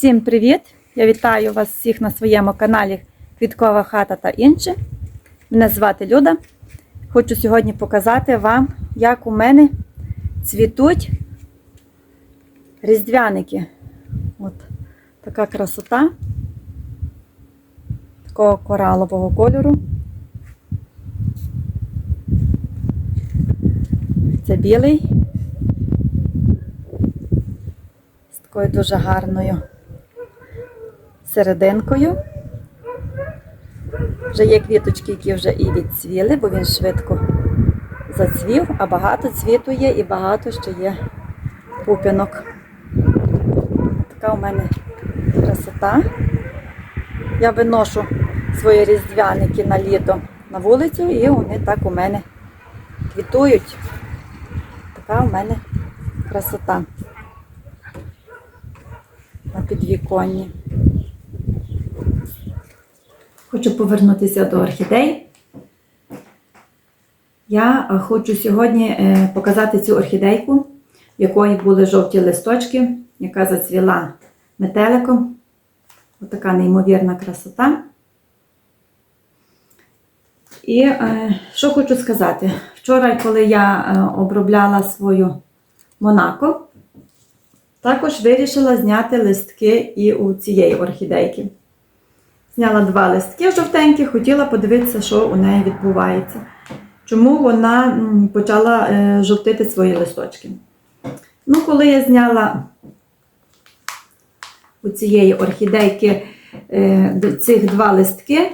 Всім привіт! Я вітаю вас всіх на своєму каналі Квіткова хата та інше. Мене звати Люда. Хочу сьогодні показати вам, як у мене цвітуть різдвяники. От така красота такого коралового кольору. Це білий. З такою дуже гарною серединкою. Вже є квіточки, які вже і відцвіли, бо він швидко зацвів, а багато цвіту є і багато ще є пупінок. Така у мене красота. Я виношу свої різдвяники на літо на вулицю і вони так у мене квітують. Така у мене красота на підвіконні. Хочу повернутися до орхідей. Я е, хочу сьогодні е, показати цю орхідейку, в якої були жовті листочки, яка зацвіла метеликом. Отака неймовірна красота. І е, що хочу сказати? Вчора, коли я обробляла свою Монако, також вирішила зняти листки і у цієї орхідейки. Зняла два листки жовтенькі, хотіла подивитися, що у неї відбувається. Чому вона почала е, жовтити свої листочки. Ну, коли я зняла у цієї орхідейки е, цих два листки,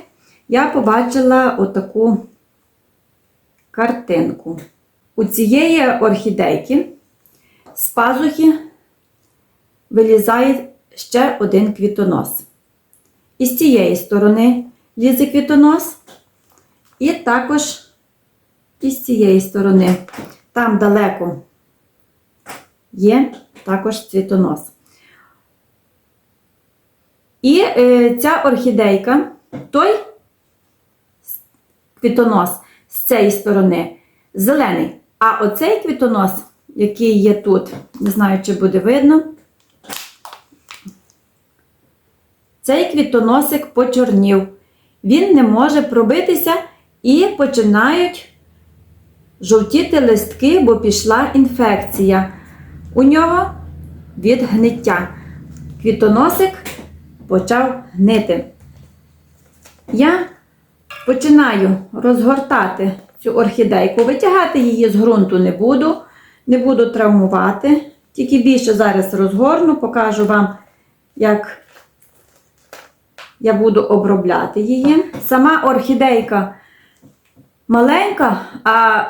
я побачила отаку картинку. У цієї орхідейки з пазухи вилізає ще один квітонос. І з цієї сторони лізе квітонос, і також і з цієї сторони. Там далеко є також цвітонос. І е, ця орхідейка, той квітонос з цієї сторони зелений. А оцей квітонос, який є тут, не знаю, чи буде видно, цей квітоносик почорнів. Він не може пробитися і починають жовтіти листки, бо пішла інфекція. У нього від гниття. Квітоносик почав гнити. Я починаю розгортати цю орхідейку, витягати її з ґрунту не буду, не буду травмувати. Тільки більше зараз розгорну, покажу вам, як я буду обробляти її. Сама орхідейка маленька, а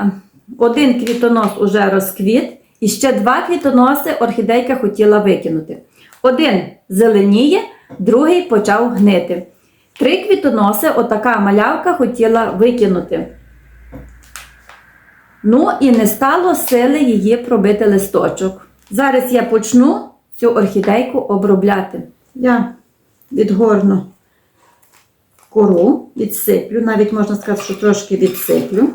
один квітонос уже розквіт, і ще два квітоноси орхідейка хотіла викинути. Один зеленіє, другий почав гнити. Три квітоноси отака малявка хотіла викинути. Ну і не стало сили її пробити листочок. Зараз я почну цю орхідейку обробляти. Я відгорну кору, відсиплю, навіть можна сказати, що трошки відсиплю.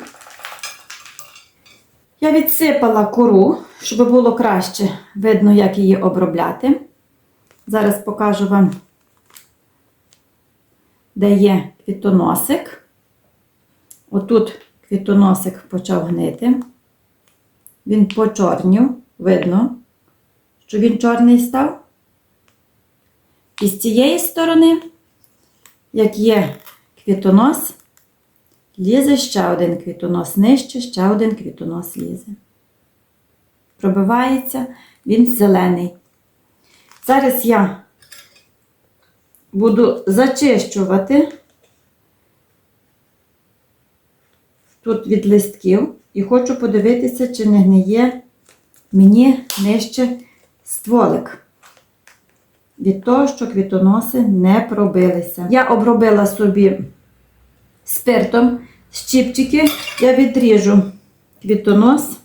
Я відсипала кору, щоб було краще видно, як її обробляти. Зараз покажу вам, де є квітоносик. Отут квітоносик почав гнити. Він почорнів, видно, що він чорний став. І з цієї сторони, як є квітонос, лізе ще один квітонос нижче, ще один квітонос лізе. Пробивається, він зелений. Зараз я буду зачищувати тут від листків і хочу подивитися, чи не гниє мені нижче стволик. Від того, що квітоноси не пробилися. Я обробила собі спиртом щіпчики, я відріжу квітонос.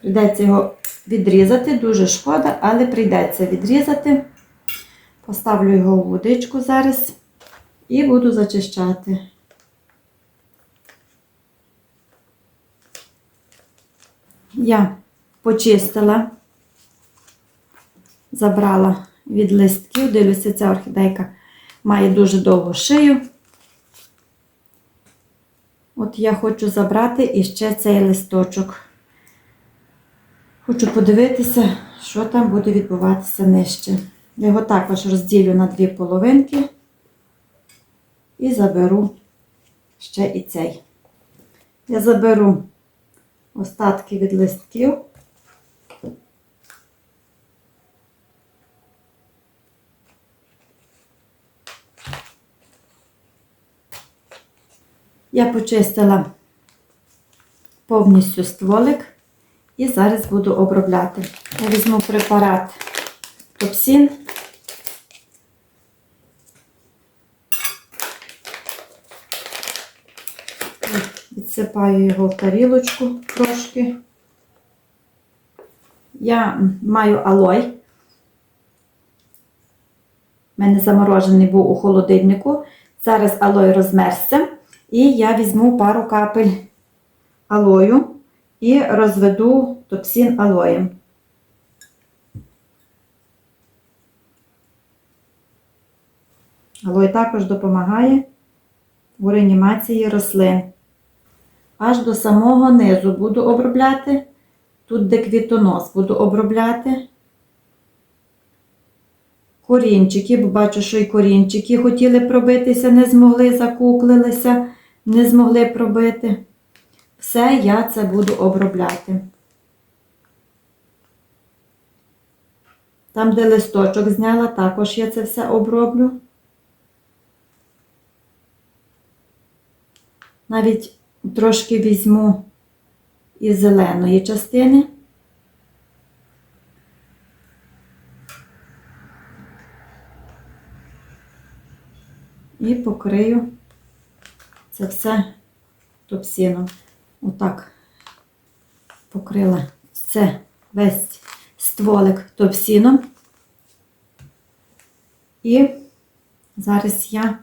Прийдеться його відрізати, дуже шкода, але прийдеться відрізати. Поставлю його в водичку зараз і буду зачищати. Я почистила забрала від листків. Дивлюся, ця орхідейка має дуже довгу шию. От я хочу забрати іще цей листочок. Хочу подивитися, що там буде відбуватися нижче. Його також розділю на дві половинки і заберу ще і цей. Я заберу остатки від листків. Я почистила повністю стволик і зараз буду обробляти. Я візьму препарат Топсін. Відсипаю його в тарілочку трошки. Я маю алой. У мене заморожений був у холодильнику. Зараз алой розмерзся. І я візьму пару капель алою і розведу топсін алоєм. Алой також допомагає у реанімації рослин. Аж до самого низу буду обробляти. Тут, де квітонос, буду обробляти. Корінчики, бо бачу, що і корінчики хотіли пробитися, не змогли, закуклилися, не змогли пробити. Все я це буду обробляти. Там, де листочок зняла, також я це все оброблю. Навіть трошки візьму із зеленої частини. І покрию це все топсіном. Отак покрила це весь стволик топсіном. І зараз я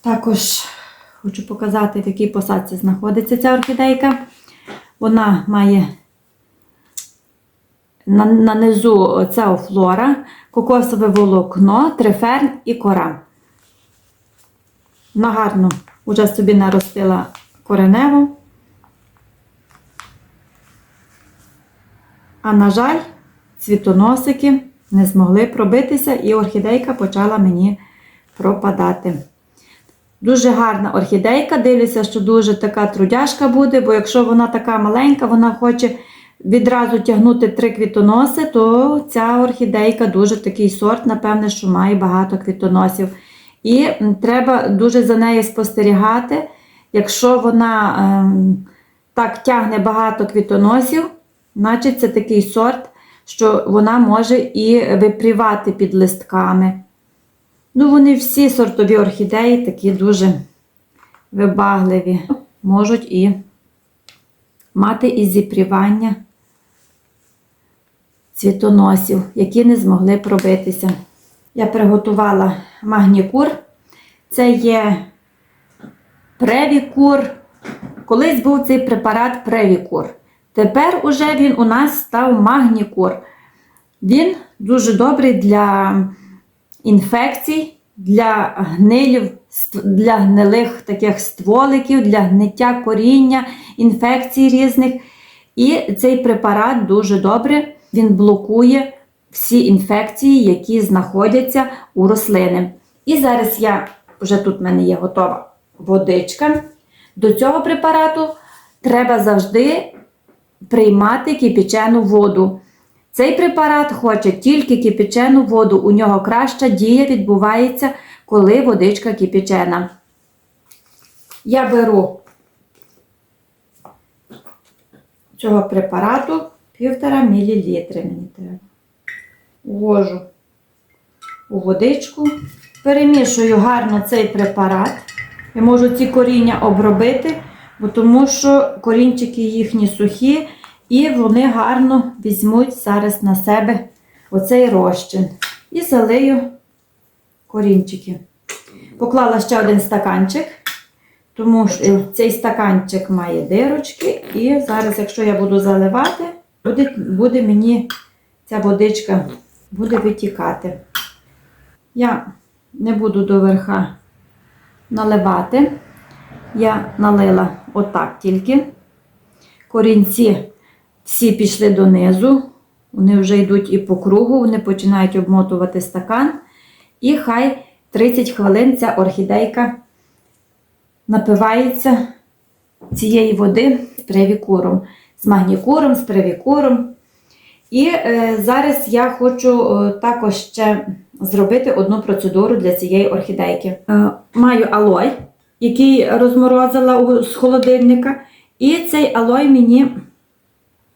також хочу показати, в якій посадці знаходиться ця орхідейка. Вона має на, на низу ця флора, кокосове волокно, триферн і кора. Вона гарно вже собі наростила кореневу. А на жаль, цвітоносики не змогли пробитися, і орхідейка почала мені пропадати. Дуже гарна орхідейка. Дивлюся, що дуже така трудяжка буде, бо якщо вона така маленька, вона хоче відразу тягнути три квітоноси, то ця орхідейка дуже такий сорт, напевне, що має багато квітоносів. І треба дуже за нею спостерігати. Якщо вона ем, так тягне багато квітоносів, значить це такий сорт, що вона може і випрівати під листками. Ну, вони всі сортові орхідеї такі дуже вибагливі, можуть і мати і зіпрівання цвітоносів, які не змогли пробитися. Я приготувала магнікур. Це є превікур. Колись був цей препарат превікур. Тепер уже він у нас став магнікур. Він дуже добрий для інфекцій, для гнилів, для гнилих таких стволиків, для гниття коріння, інфекцій різних. І цей препарат дуже добре, він блокує всі інфекції, які знаходяться у рослини. І зараз я вже тут в мене є готова водичка. До цього препарату треба завжди приймати кипячену воду. Цей препарат хоче тільки кипячену воду. У нього краща дія відбувається, коли водичка кипячена. Я беру цього препарату півтора мілілітри мені треба. Ввожу у водичку, перемішую гарно цей препарат. Я можу ці коріння обробити, бо тому що корінчики їхні сухі, і вони гарно візьмуть зараз на себе оцей розчин. І залию корінчики. Поклала ще один стаканчик, тому що цей стаканчик має дирочки, і зараз, якщо я буду заливати, буде, буде мені ця водичка буде витікати. Я не буду до верха наливати. Я налила отак тільки. Корінці всі пішли донизу. Вони вже йдуть і по кругу, вони починають обмотувати стакан. І хай 30 хвилин ця орхідейка напивається цієї води з привікуром, з магнікуром, з привікуром. І е, зараз я хочу е, також ще зробити одну процедуру для цієї орхідейки. Е, маю алой, який розморозила з холодильника. І цей алой мені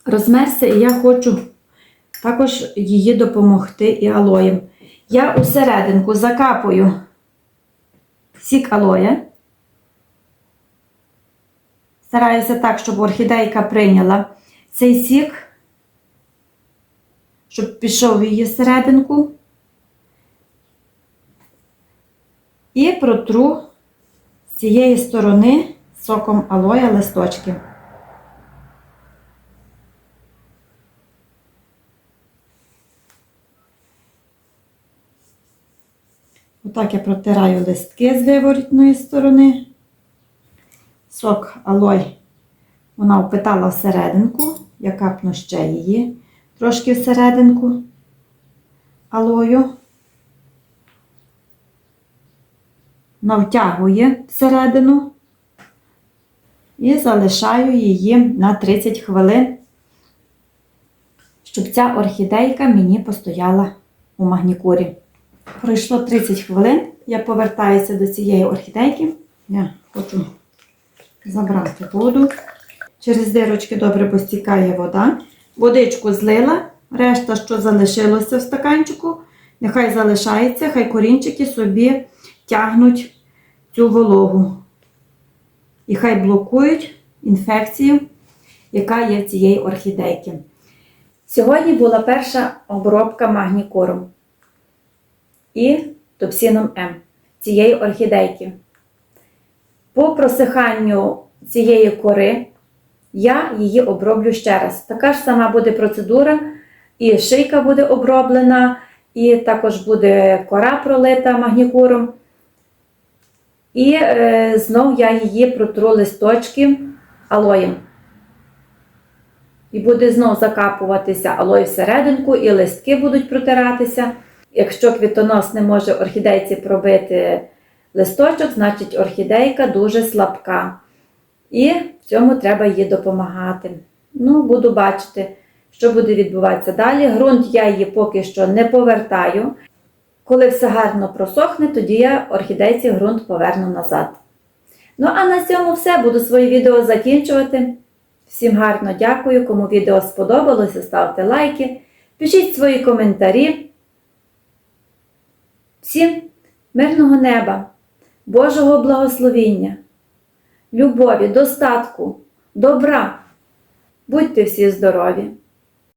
розмерся, і я хочу також її допомогти і алоєм. Я усерединку закапую сік алоя. Стараюся так, щоб орхідейка прийняла цей сік, щоб пішов в її серединку. І протру з цієї сторони соком алоя листочки. Отак я протираю листки з виворітної сторони. Сок алой вона впитала всерединку, я капну ще її трошки всерединку алою. Вона втягує всередину і залишаю її на 30 хвилин, щоб ця орхідейка мені постояла у магнікурі. Пройшло 30 хвилин, я повертаюся до цієї орхідейки. Я хочу забрати воду. Через дирочки добре постікає вода. Водичку злила, решта, що залишилося в стаканчику, нехай залишається, хай корінчики собі тягнуть цю вологу. І хай блокують інфекцію, яка є цієї орхідейки. Сьогодні була перша обробка магнікором і топсином М цієї орхідейки. По просиханню цієї кори я її оброблю ще раз. Така ж сама буде процедура, і шийка буде оброблена, і також буде кора пролита магнікуром. І е, знов я її протру листочки алоєм. І буде знов закапуватися алой всерединку, і листки будуть протиратися. Якщо квітонос не може орхідейці пробити листочок, значить орхідейка дуже слабка. І в цьому треба їй допомагати. Ну, буду бачити, що буде відбуватися далі. Грунт я її поки що не повертаю. Коли все гарно просохне, тоді я орхідейці ґрунт поверну назад. Ну, а на цьому все. Буду своє відео закінчувати. Всім гарно дякую. Кому відео сподобалося, ставте лайки, пишіть свої коментарі. Всім мирного неба, Божого благословіння, любові, достатку, добра. Будьте всі здорові!